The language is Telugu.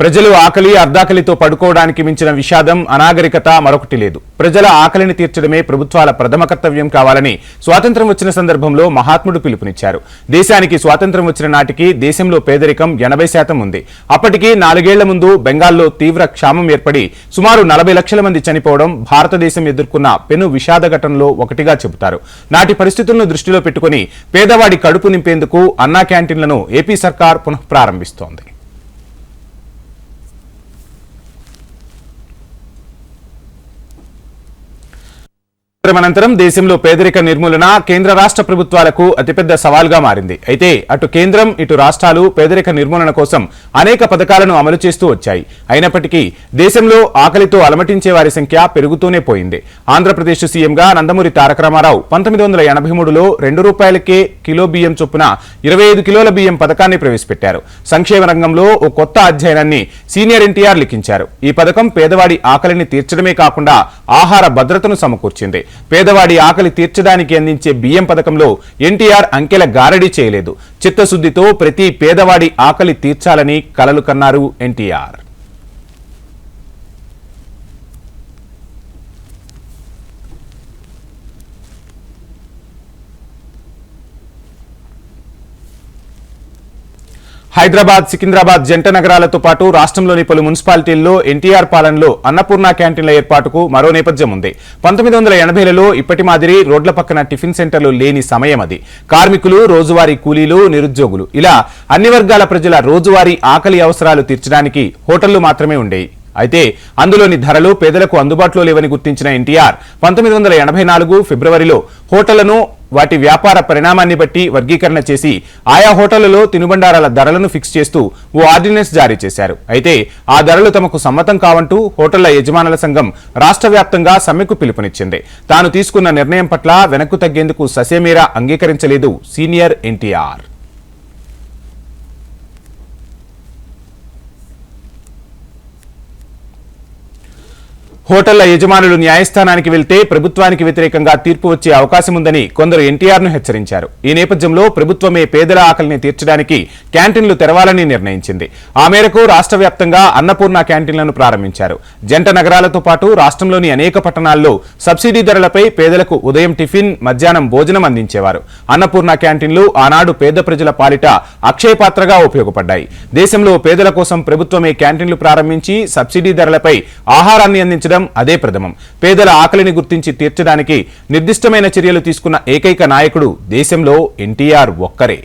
ప్రజలు ఆకలి అర్ధాకలితో పడుకోవడానికి మించిన విషాదం అనాగరికత మరొకటి లేదు. ప్రజల ఆకలిని తీర్చడమే ప్రభుత్వాల ప్రథమ కర్తవ్యం కావాలని స్వాతంత్రం వచ్చిన సందర్భంలో మహాత్ముడు పిలుపునిచ్చారు. దేశానికి స్వాతంత్రం వచ్చిన నాటికి దేశంలో పేదరికం ఎనభై శాతం ఉంది. అప్పటికి నాలుగేళ్ళ ముందు బెంగాల్లో తీవ్ర క్షామం ఏర్పడి సుమారు నలభై లక్షల మంది చనిపోవడం భారతదేశం ఎదుర్కొన్న పెను విషాద ఘటనలో ఒకటిగా చెబుతారు. నాటి పరిస్థితులను దృష్టిలో పెట్టుకుని పేదవాడి కడుపు నింపేందుకు అన్నా క్యాంటీన్లను ఏపీ సర్కార్ పునఃప్రారంభిస్తోంది. అనంతరం దేశంలో పేదరిక నిర్మూలన కేంద్ర రాష్ట్ర ప్రభుత్వాలకు అతిపెద్ద సవాల్గా మారింది. అయితే అటు కేంద్రం ఇటు రాష్ట్రాలు పేదరిక నిర్మూలన కోసం అనేక పథకాలను అమలు చేస్తూ వచ్చాయి. అయినప్పటికీ దేశంలో ఆకలితో అలమటించే వారి సంఖ్య పెరుగుతూనే పోయింది. ఆంధ్రప్రదేశ్ సీఎంగా నందమూరి తారక రామారావు పంతొమ్మిది వందల ఎనభై మూడులో రెండు రూపాయలకే కిలో బియ్యం చొప్పున ఇరవై ఐదు కిలోల బియ్యం పథకాన్ని ప్రవేశపెట్టారు. సంక్షేమ రంగంలో ఓ కొత్త అధ్యయనాన్ని సీనియర్ ఎన్టీఆర్ లిఖించారు. ఈ పథకం పేదవాడి ఆకలిని తీర్చడమే కాకుండా ఆహార భద్రతను సమకూర్చింది. పేదవాడి ఆకలి తీర్చడానికి అందించే బియ్యం పథకంలో ఎన్టీఆర్ అంకెల గారడీ చేయలేదు. చిత్తశుద్ధితో ప్రతి పేదవాడి ఆకలి తీర్చాలని కలలు కన్నారు ఎన్టీఆర్. హైదరాబాద్ సికింద్రాబాద్ జంట నగరాలతో పాటు రాష్ట్రంలోని పలు మున్సిపాలిటీల్లో ఎన్టీఆర్ పాలనలో అన్నపూర్ణ క్యాంటీన్ల ఏర్పాటుకు మరో నేపథ్యం ఉంది. పంతొమ్మిది వందల ఎనభైలలో ఇప్పటి మాదిరి రోడ్ల పక్కన టిఫిన్ సెంటర్లు లేని సమయం అది. కార్మికులు రోజువారీ కూలీలు నిరుద్యోగులు. ఇలా అన్ని వర్గాల ప్రజల రోజువారీ ఆకలి అవసరాలు తీర్చడానికి హోటళ్ళు మాత్రమే ఉండేవి అయితే అందులోని ధరలు పేదలకు అందుబాటులో లేవని గుర్తించిన ఎన్టీఆర్ పంతొమ్మిది వందల ఎనభై నాలుగు ఫిబ్రవరిలో హోటళ్ళను వాటి వ్యాపార పరిణామాన్ని బట్టి వర్గీకరణ చేసి ఆయా హోటళ్ళలో తినుబండారాల ధరలను ఫిక్స్ చేస్తూ ఓ ఆర్డినెన్స్ జారీ చేశారు. అయితే ఆ ధరలు తమకు సమ్మతం కావంటూ హోటళ్ళ యజమానుల సంఘం రాష్ట్ర వ్యాప్తంగా సమ్మెకు పిలుపునిచ్చింది. తాను తీసుకున్న నిర్ణయం పట్ల వెనక్కు తగ్గేందుకు ససేమీరా అంగీకరించలేదు సీనియర్ ఎన్టీఆర్. హోటళ్ళ యజమానులు న్యాయస్థానానికి వెళ్తే ప్రభుత్వానికి వ్యతిరేకంగా తీర్పు వచ్చే అవకాశం ఉందని కొందరు ఎన్టీఆర్ను హెచ్చరించారు. ఈ నేపథ్యంలో ప్రభుత్వమే పేదల ఆకలిని తీర్చడానికి క్యాంటీన్లు తెరవాలని నిర్ణయించింది. ఆ మేరకు రాష్ట్ర వ్యాప్తంగా అన్నపూర్ణ క్యాంటీన్లను ప్రారంభించారు. జంట నగరాలతో పాటు రాష్ట్రంలోని అనేక పట్టణాల్లో సబ్సిడీ ధరలపై పేదలకు ఉదయం టిఫిన్ మధ్యాహ్నం భోజనం అందించేవారు. అన్నపూర్ణ క్యాంటీన్లు ఆనాడు పేద ప్రజల పాలిట అక్షయపాత్రగా ఉపయోగపడ్డాయి. దేశంలో పేదల కోసం ప్రభుత్వమే క్యాంటీన్లు ప్రారంభించి సబ్సిడీ ధరలపై ఆహారాన్ని అందించడం అదే ప్రథమం. పేదల ఆకలిని గుర్తించి తీర్చడానికి నిర్దిష్టమైన చర్యలు తీసుకున్న ఏకైక నాయకుడు దేశంలో ఎన్టీఆర్ ఒక్కరే.